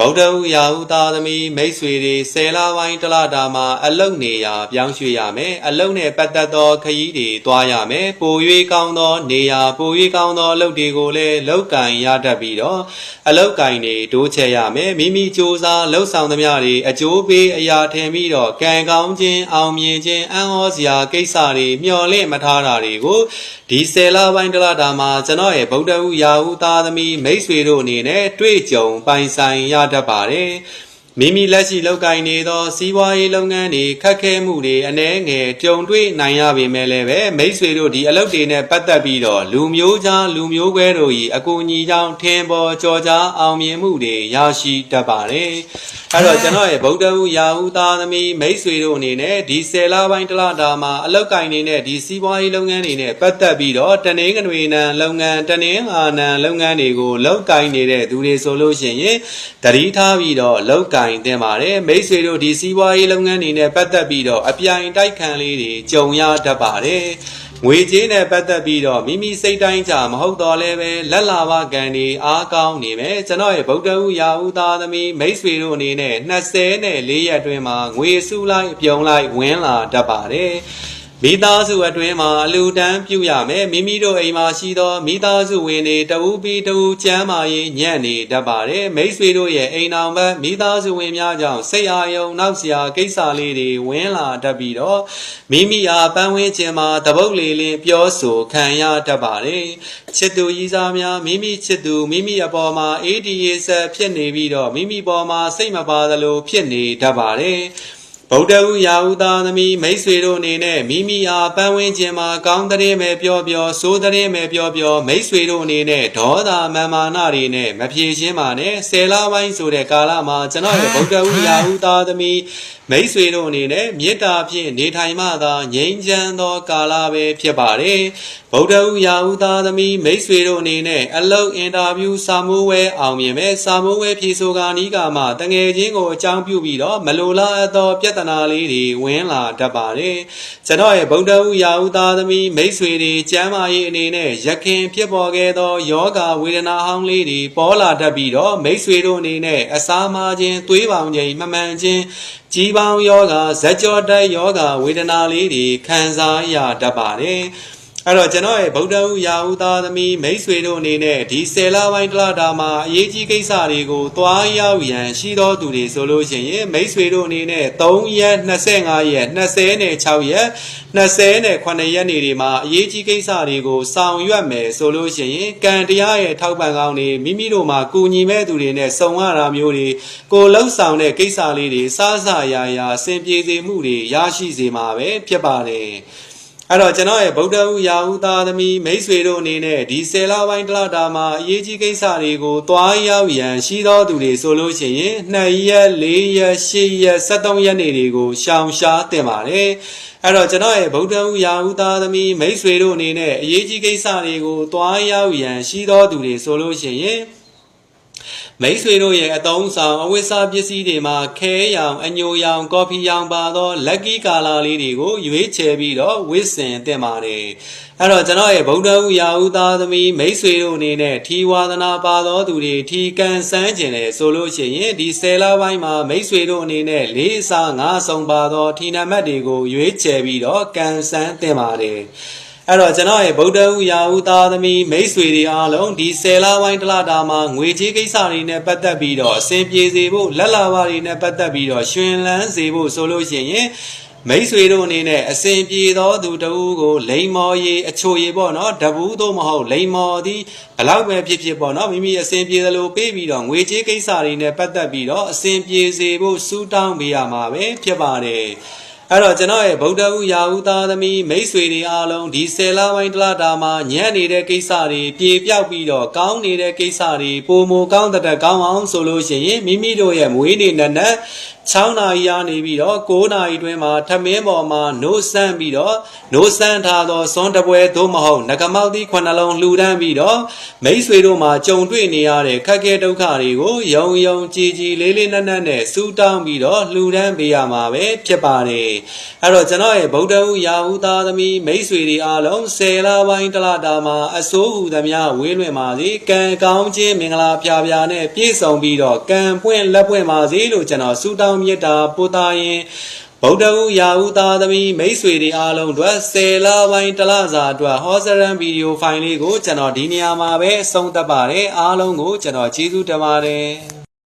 ဗုဒ္ဓဟူရာဟုသားသမီးမိတ်ဆွေတွေဆယ်လပိုင်းတစ်လတာမှာအလုတ်နေရာပြောင်းရွှေ့ရမယ်အလုတ်နဲ့ပတ်သက်သောခရီးတွေတွားရမယ်ပို၍ကောင်းသောနေရာပို၍ကောင်းသောအလုတ်တွေကိုလည်းလောက်ကင်ရတတ်ပြီးတော့အလုတ်ကင်တွေတိုးချဲ့ရမယ်မိမိစူးစမ်းလှုပ်ဆောင်သမျှတွေအကျိုးပေးအရာထင်ပြီးတော့ကံကောင်းခြင်းအောင်မြင်ခြင်းအံ့ဩစရာကိစ္စတွေမျှော်လင့်မထားတာတွေကိုဒီဆယ်လပိုင်းတစ်လတာမှာကျွန်တော်ရဲ့ဗုဒ္ဓဟူရာဟုသားသမီးမိတ်ဆွေတို့အနေနဲ့တွေ့ကြုံပိုင်ဆိုင်ရတတ်ပါတယ်မိမိလက်ရှိလုပ်ကိုင်နေသော စီးပွားရေးလုပ်ငန်းတွေခက်ခဲမှုတွေအ ਨੇ ငယ်ကြုံတွေ့နိုင်ရပေမဲ့လည်းပဲမိတ်ဆွေတို့ဒီအလုပ်တွေနဲ့ပတ်သက်ပြီးတော့လူမျိုးကြားလူမျိုးကွဲတို့ဤအကူအညီကြောင့်ထင်ပေါ်ကြော်ကြားအောင်မြင်မှုတွေရရှိတတ်ပါတယ် အဲ့တော့ကျွန်တော်ရဲ့ဗုဒ္ဓဟူရာဟုသားသမီးမိတ်ဆွေတို့အနေနဲ့ဒီဆယ်လပိုင်းတစ်လတာမှာအလုပ်ကိုင်နေတဲ့ဒီစီးပွားရေးလုပ်ငန်းတွေနဲ့ပတ်သက်ပြီးတော့တနင်္ဂနွေနံလုပ်ငန်းတနင်္လာနံလုပ်ငန်းတွေကိုလုပ်ကိုင်နေတဲ့သူတွေဆိုလို့ရှိရင်တတိထားပြီးတော့လုပ်ကိုင်တင်ပါတယ်မိတ်ဆွေတို့ဒီစီးပွားရေးလုပ်ငန်းတွေနဲ့ပတ်သက်ပြီးတော့အပြိုင်တိုက်ခံလေးတွေကြုံရတတ်ပါတယ် ငွေကြေးနဲ့ပတ်သက်ပြီးတော့မိမိစိတ်တိုင်းကြမဟုတ်တော့လဲပဲလက်လာဘကံဒီအားကောင်းနေမယ်ကျွန်တော်ရဲ့ဗုဒ္ဓဟူရာဟုသားသမီးမိတ်ဆွေတို့အနေနဲ့20နဲ့4ရက်အတွင်းမှာငွေစုလိုက်ပြုံလိုက်ဝင်လာတတ်ပါတယ် မိသားစုအတွင်းမှာအလူတန်းပြုရမယ်မိမိတို့အိမ်မှာရှိသောမိသားစုဝင်တွေတဦးပြီးတဦးကျမ်းမာရေးညံ့နေတတ်ပါတယ်မိတ်ဆွေတို့ရဲ့အိမ်တော်ဘက်မိသားစုဝင်များကြောင့်စိတ်အာယုံနောက်စရာကိစ္စလေးတွေဝင်လာတတ်ပြီးတော့မိမိအားပန်းဝင်းခြင်းမှာတပုတ်လေးလင်းပြောဆိုခံရတတ်ပါတယ်ချစ်သူကြီးစားများမိမိချစ်သူမိမိအပေါ်မှာ ADA ဆက်ဖြစ်နေပြီးတော့မိမိပေါ်မှာစိတ်မပါသလိုဖြစ်နေတတ်ပါတယ် ဗုဒ္ဓဟူရာဟုသားသမီးမိတ်ဆွေတို့အနေနဲ့မိမိအားပန်းဝင်းခြင်းမှာကောင်းတဲ့မဲ့ပြောပြောဆိုးတဲ့မဲ့ပြောပြောမိတ်ဆွေတို့အနေနဲ့ဒေါသမန်မာနတွေနဲ့မဖြေရှင်းပါနဲ့ဆယ်လပိုင်းဆိုတဲ့ကာလမှာကျွန်တော်ရဲ့ဗုဒ္ဓဟူရာဟုသားသမီးမိတ်ဆွေတို့အနေနဲ့မေတ္တာဖြင့်နေထိုင်မှသာငြိမ်းချမ်းသောကာလပဲဖြစ်ပါတယ်ဗုဒ္ဓဟူရာဟုသားသမီးမိတ်ဆွေတို့အနေနဲ့အလုပ်အင်တာဗျူးစာမိုးဝဲအောင်မြင်မဲ့စာမိုးဝဲဖြေဆိုကာနီးကမှတငယ်ချင်းကိုအကြောင်းပြုပြီးတော့မလိုလားအပ်သောပြဿနာလေးတွေဝင်လာတတ်ပါတယ်ကျွန်တော်ရဲ့ဗုဒ္ဓဟူရာဟုသားသမီးမိတ်ဆွေတွေကျမ်းမာရေးအနေနဲ့ရခင်ဖြစ်ပေါ်ခဲ့သောယောဂဝေဒနာဟောင်းလေးတွေပေါ်လာတတ်ပြီးတော့မိတ်ဆွေတို့အနေနဲ့အစာမာခြင်းသွေးပေါင်ခြင်းမမှန်ခြင်းကြီးပေါင်းယောဂဇက်ကြောတိုက်ယောဂဝေဒနာလေးတွေခံစားရတတ်ပါတယ် အဲ့တော့ကျွန်တော်ရဲ့ဗုဒ္ဓဟူရာဟုသားသမီးမိတ်ဆွေတို့အနေနဲ့ဒီဆယ်လပိုင်းတစ်လတာမှာအရေးကြီးကိစ္စတွေကိုသွားရောက်ရန်ရှိသောသူတွေဆိုလို့ရှိရင်မိတ်ဆွေတို့အနေနဲ့3ရက်25ရက်26ရက်20နဲ့9ရက်နေတွေမှာအရေးကြီးကိစ္စတွေကိုဆောင်ရွက်မယ်ဆိုလို့ရှိရင်ကံတရားရဲ့ထောက်ပံ့ကောင်းတွေမိမိတို့မှာကူညီမဲ့သူတွေနဲ့စုံရတာမျိုးတွေကိုလှုပ်ဆောင်တဲ့ကိစ္စလေးတွေစားစရာရာအဆင်ပြေစေမှုတွေရရှိစေမှာပဲဖြစ်ပါတယ် အဲ့တော့ကျွန်တော်ရဲ့ဗုဒ္ဓဟူရာဟုသားသမီးမိတ်ဆွေတို့အနေနဲ့ဒီဆယ်လပိုင်းတစ်လတာမှာအရေးကြီးကိစ္စတွေကိုတွားရောက်ရန်ရှိသောသူတွေဆိုလို့ရှိရင်2ရက်4ရက်8ရက်73ရက်နေတွေကိုရှောင်ရှားတင်ပါတယ်အဲ့တော့ကျွန်တော်ရဲ့ဗုဒ္ဓဟူရာဟုသားသမီးမိတ်ဆွေတို့အနေနဲ့အရေးကြီးကိစ္စတွေကိုတွားရောက်ရန်ရှိသောသူတွေဆိုလို့ရှိရင် မိတ်ဆွေတို့ရဲ့အတုံးဆောင်အဝိစာပစ္စည်းတွေမှာခဲရောင်အညိုရောင်ကော်ဖီရောင်ပါသောလက်ကီကာလာလေးတွေကိုရွေးချယ်ပြီးတော့ဝစ်စင်တင်ပါတယ်အဲ့တော့ကျွန်တော်ရဲ့ဗုဒ္ဓဟူရာဟုသားသမီးမိတ်ဆွေတို့အနေနဲ့ထီဝါသနာပါသောသူတွေထီကန်ဆန်းကျင်တယ်ဆိုလို့ရှိရင်ဒီဆယ်လပိုင်းမှာမိတ်ဆွေတို့အနေနဲ့လေးစားငါးဆောင်ပါသောထီနံပါတ်တွေကိုရွေးချယ်ပြီးတော့ကန်ဆန်းတင်ပါတယ် အဲ့တော့ကျွန်တော်ရဲ့ဗုဒ္ဓဟူရာဟုသားသမီးမိတ်ဆွေတွေအားလုံးဒီဆယ်လပိုင်းတစ်လတာမှာငွေကြေးကိစ္စတွေနဲ့ပတ်သက်ပြီးတော့အဆင်ပြေစေဖို့လက်လာပါတွေနဲ့ပတ်သက်ပြီးတော့ရှင်လန်းစေဖို့ဆိုလို့ရှိရင်မိတ်ဆွေတို့အနေနဲ့အစဉ်ပြေသောသူတဦးကိုလိန်မော်ရီအချိုရီပေါ့နော်တပူးသို့မဟုတ်လိန်မော်သည်ဘလောက်ပဲဖြစ်ဖြစ်ပေါ့နော်မိမိအစဉ်ပြေသလိုပေးပြီးတော့ငွေကြေးကိစ္စတွေနဲ့ပတ်သက်ပြီးတော့အစဉ်ပြေစေဖို့စူးတောင်းပေးရမှာပဲဖြစ်ပါတယ် အဲ့တော့ကျွန်တော်ရဲ့ဗုဒ္ဓဟူရာဟုသားသမီးမိတ်ဆွေတွေအားလုံးဒီဆယ်လပိုင်းတစ်လတာမှာညံ့နေတဲ့ကိစ္စတွေပြေပြောက်ပြီးတော့ကောင်းနေတဲ့ကိစ္စတွေပုံမကောင်းတဲ့ကောင်းအောင်ဆိုလို့ရှိရင်မိမိတို့ရဲ့မွေးနေ့နဲ့နဲ့6နာရီရနေပြီးတော့9နာရီတွင်မှာထမင်းပေါ်မှာနိုးဆန်းပြီးတော့နိုးဆန်းထားသောစွန်တပွဲသို့မဟုတ်ငကမောက်သီးခုနှလုံးလှူဒန်းပြီးတော့မိတ်ဆွေတို့မှာကြုံတွေ့နေရတဲ့ခက်ခဲဒုက္ခတွေကိုယုံယုံကြည်ကြည်လေးလေးနက်နက်နဲ့စူးတောင်းပြီးတော့လှူဒန်းပေးရမှာပဲဖြစ်ပါတယ်အဲ့တော့ကျွန်တော်ရဲ့ဗုဒ္ဓဟူရာဟုသားသမီးမိတ်ဆွေတွေအားလုံးဆယ်လပိုင်းတလတာမှာအစိုးဟူသမျှဝေးလွင်ပါစေကံကောင်းခြင်းမင်္ဂလာဖျားဖျားနဲ့ပြည့်စုံပြီးတော့ကံပွင့်လက်ပွင့်ပါစေလို့ကျွန်တော်ဆုတောင်းမေတ္တာပို့သရင်ဗုဒ္ဓဟူရာဟုသားသမီးမိတ်ဆွေတွေအားလုံးအတွက်ဆယ်လပိုင်းတလစာအတွက်ဟောစရန်ဗီဒီယိုဖိုင်လေးကိုကျွန်တော်ဒီနေရာမှာပဲအဆုံးသတ်ပါတယ်အားလုံးကိုကျွန်တော်ကျေးဇူးတင်ပါတယ်